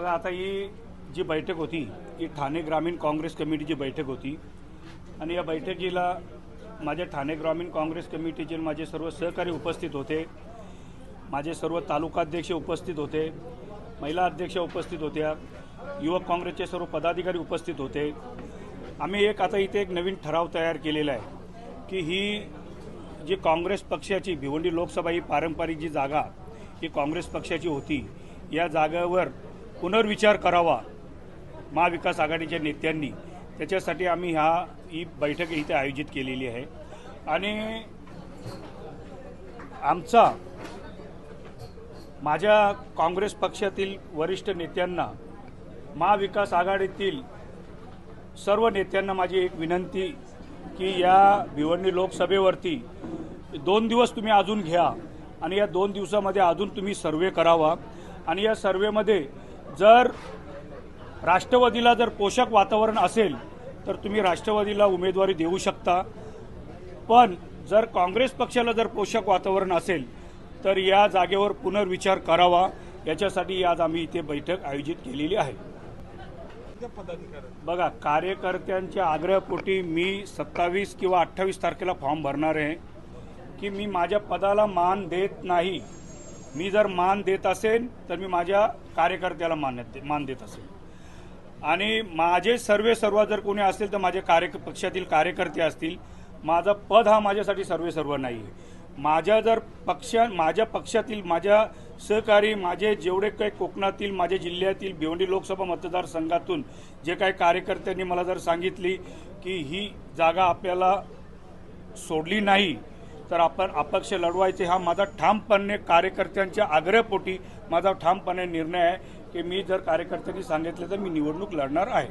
बघा आता ही जी बैठक होती ही ठाणे ग्रामीण काँग्रेस कमिटीची बैठक होती. आणि या बैठकीला माझ्या ठाणे ग्रामीण काँग्रेस कमिटीचे माझे सर्व सहकारी उपस्थित होते. माझे सर्व तालुकाध्यक्ष उपस्थित होते महिला अध्यक्ष उपस्थित होत्या युवक काँग्रेसचे सर्व पदाधिकारी उपस्थित होते. आम्ही एक आता इथे एक नवीन ठराव तयार केलेला आहे की ही जी काँग्रेस पक्षाची भिवंडी लोकसभा ही पारंपरिक जी जागा ही काँग्रेस पक्षाची होती या जागेवर पुनर्विचार करावा महाविकास आघाडीच्या नेत्यांनी. त्याच्यासाठी आम्ही ह्या ही बैठक इथे आयोजित केलेली आहे. आणि आमचा माझ्या काँग्रेस पक्षातील वरिष्ठ नेत्यांना महाविकास आघाडीतील सर्व नेत्यांना माझी एक विनंती की या भिवंडी लोकसभेवरती दोन दिवस तुम्ही अजून घ्या आणि या दोन दिवसामध्ये अजून तुम्ही सर्वे करावा. आणि या सर्वेमध्ये जर राष्ट्रवादीला जर पोषक वातावरण असेल तर तुम्ही राष्ट्रवादीला उमेदवारी देऊ शकता. पण जर काँग्रेस पक्षाला जर पोषक वातावरण असेल तर या जागेवर पुनर्विचार करावा. याच्यासाठी आज आम्ही इथे बैठक आयोजित केलेली आहे. बघा कार्यकर्त्यांच्या आग्रहपोटी मी सत्तावीस किंवा अठ्ठावीस तारखेला फॉर्म भरणार आहे की मी माझ्या पदाला मान देत नाही. मी जर मान देत असेल तर मी माझ्या कार्यकर्त्याला मान मान देत असेल आणि माझे सर्वे सर्व जर कोणी असेल तर माझे कार्य पक्षातील कार्यकर्ते असतील माझा पद हा माझ्यासाठी सर्वे सर्व नाही आहे माझ्या जर पक्ष माझ्या पक्षातील माझ्या सहकारी माझे जेवढे काही कोकणातील माझ्या जिल्ह्यातील भिवंडी लोकसभा मतदारसंघातून जे काही कार्यकर्त्यांनी मला जर सांगितली की ही जागा आपल्याला सोडली नाही तर आपण अपक्ष लढवायचे. हा माझा ठामपणे कार्यकर्त्यांच्या आग्रहपोटी माझा ठामपणे निर्णय आहे की मी जर कार्यकर्त्यांनी सांगितलं तर मी निवडणूक लढणार आहे.